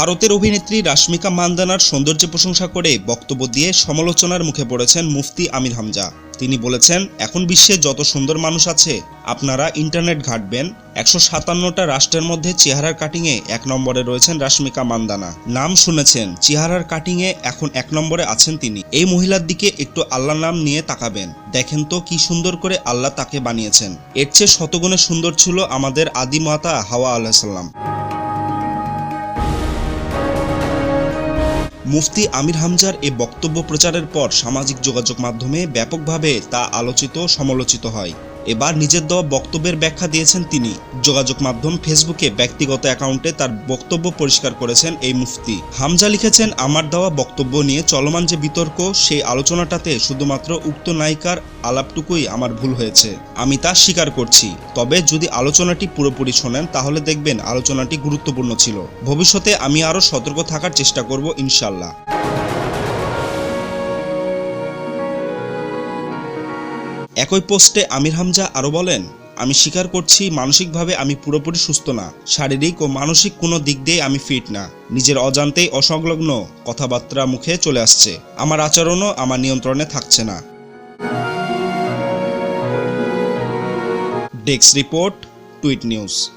ভারতের অভিনেত্রী রাশ্মিকা মান্দানার সৌন্দর্য প্রশংসা করে বক্তব্য দিয়ে সমালোচনার মুখে পড়েছেন মুফতি আমির হামজা। তিনি বলেছেন, এখন বিশ্বে যত সুন্দর মানুষ আছে, আপনারা ইন্টারনেট ঘাটবেন। একশো সাতান্নটা রাষ্ট্রের মধ্যে চেহারার কাটিংয়ে এক নম্বরে রয়েছেন রাশ্মিকা মান্দানা। নাম শুনেছেন, চেহারার কাটিংয়ে এখন এক নম্বরে আছেন তিনি। এই মহিলার দিকে একটু আল্লাহ নাম নিয়ে তাকাবেন। দেখেন তো কি সুন্দর করে আল্লাহ তাকে বানিয়েছেন। এর চেয়ে শতগুণে সুন্দর ছিল আমাদের আদি মাতা হাওয়া আলাহিসাল্লাম মুফতি আমির হামজার এ বক্তব্য প্রচারের পর সামাজিক যোগাযোগ মাধ্যমে ব্যাপকভাবে তা আলোচিত, সমালোচিত হয়। এবার নিজের দেওয়া বক্তব্যের ব্যাখ্যা দিয়েছেন তিনি। যোগাযোগ মাধ্যম ফেসবুকে ব্যক্তিগত অ্যাকাউন্টে তার বক্তব্য পরিষ্কার করেছেন এই মুফতি। হামজা লিখেছেন, আমার দেওয়া বক্তব্য নিয়ে চলমান যে বিতর্ক, সেই আলোচনাটাতে শুধুমাত্র উক্ত নায়িকার আলাপটুকুই আমার ভুল হয়েছে। আমি তা স্বীকার করছি। তবে যদি আলোচনাটি পুরোপুরি শোনেন, তাহলে দেখবেন আলোচনাটি গুরুত্বপূর্ণ ছিল। ভবিষ্যতে আমি আরও সতর্ক থাকার চেষ্টা করব ইনশাল্লাহ একই পোস্টে আমির হামজা আরও বলেন, আমি স্বীকার করছি, মানসিকভাবে আমি পুরোপুরি সুস্থ না। শারীরিক ও মানসিক কোনো দিক দিয়ে আমি ফিট না। নিজের অজান্তেই অসংলগ্ন কথাবার্তা মুখে চলে আসছে। আমার আচরণও আমার নিয়ন্ত্রণে থাকছে না। Desk report, tweet news.